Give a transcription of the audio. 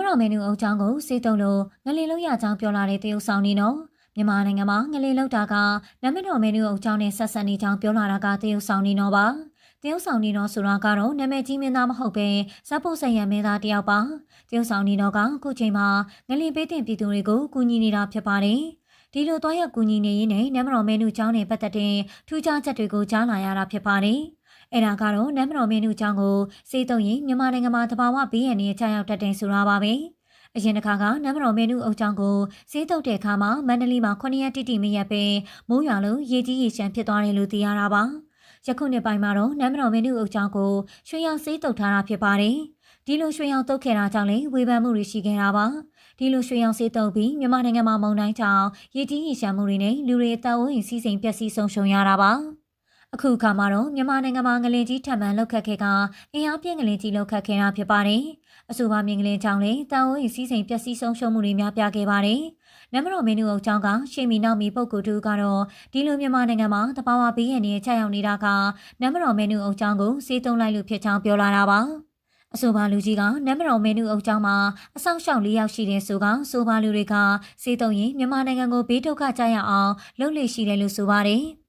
မတော်မင်းနူအုပ်ချောင်းကိုစေးတုံလို့ငလင်လုံးရချောင်းပြောလာတဲ့တရုတ်ဆောင်နေနော်မြန်မာနိုင်ငံမှာငလင်လောက်တာကနမတော်မင်းနူအုပ်ချောင်းနဲ့ဆက်ဆက်နေချောင်းပြောလာတာကတရုတ်ဆောင်နေနော်ပါတရုတ်ဆောင်နေတော့ဆိုတာကတော့နာမည်ကြီးမင်းသားမဟုတ်ပဲဇက်ဖို့ဆိုင်ရမင်းသားတယောက်ပါတရုတ်ဆောင်နေတော့ကအခုချိန်မှာငလင်ပေးတင်ပြည်သူတွေကိုကူညီနေတာဖြစ်ပါတယ်ဒီလိုတော့ရကူညီနေရင်နဲ့နမတော်မင်းနူချောင်းနဲ့ပတ်သက်တဲ့ထူးခြားချက်တွေကိုကြားလာရတာဖြစ်ပါတယ် အဲ့ဒါကတော့နမ်မတော်မင်းနူချောင်းကိုစေးတုံရင်မြန်မာနိုင်ငံမှာတဘာဝဘေးရန်တွေကြာရောက်တတ်တယ်ဆိုတာပါပဲအရင်တစ်ခါကနမ်မတော်မင်းနူအုပ်ချောင်းကိုစေးတုတ်တဲ့အခါမှာမန္တလေးမှာ9ရက်တိတိမရက်ပဲမိုးရွာလို့ရေကြီးရေရှမ်းဖြစ်သွားတယ်လို့သိရတာပါယခုနှစ်ပိုင်းမှာတော့နမ်မတော်မင်းနူအုပ်ချောင်းကိုရွှေရောင်စေးတုတ်ထားတာဖြစ်ပါတယ်ဒီလိုရွှေရောင်တုတ်ခဲ့တာကြောင့်လေဝေဖန်မှုတွေရှိခဲ့တာပါဒီလိုရွှေရောင်စေးတုတ်ပြီးမြန်မာနိုင်ငံမှာမုန်တိုင်းကြောင့်ရေကြီးရေရှမ်းမှုတွေနဲ့လူတွေအသက်အိုးအိမ်စီးစိမ်ပျက်စီးဆုံးရှုံးရတာပါ အခုအခါမှာတော့မြန်မာနိုင်ငံမှာငလင်ကြီးထပ်မံလောက်ခတ်ခဲ့ကအင်အားပြင်းငလင်ကြီးလောက်ခတ်ခဲ့တာဖြစ်ပါတယ်။အဆိုပါမြင်ငလင်ကြောင့်လည်းတန်အိုးရီစီးစိမ်ပျက်စီးဆုံးရှုံးမှုတွေများပြားခဲ့ပါတယ်။နမတော်မင်းနူအုပ်ချောင်းကရှေမီနောက်မီပုတ်ကူတူကတော့ဒီလိုမြန်မာနိုင်ငံမှာတဘာဝဘေးရန်တွေချက်ရောက်နေတာကနမတော်မင်းနူအုပ်ချောင်းကိုစေးသုံးလိုက်လို့ဖြစ်ချောင်းပြောလာတာပါ။အဆိုပါလူကြီးကနမတော်မင်းနူအုပ်ချောင်းမှာအဆောင်ရှောက်၄ယောက်ရှိတဲ့ဆိုကဆိုပါလူတွေကစေးတုံရင်မြန်မာနိုင်ငံကိုဘေးဒုက္ခကြရအောင်လှုပ်လေရှိတယ်လို့ဆိုပါတယ်။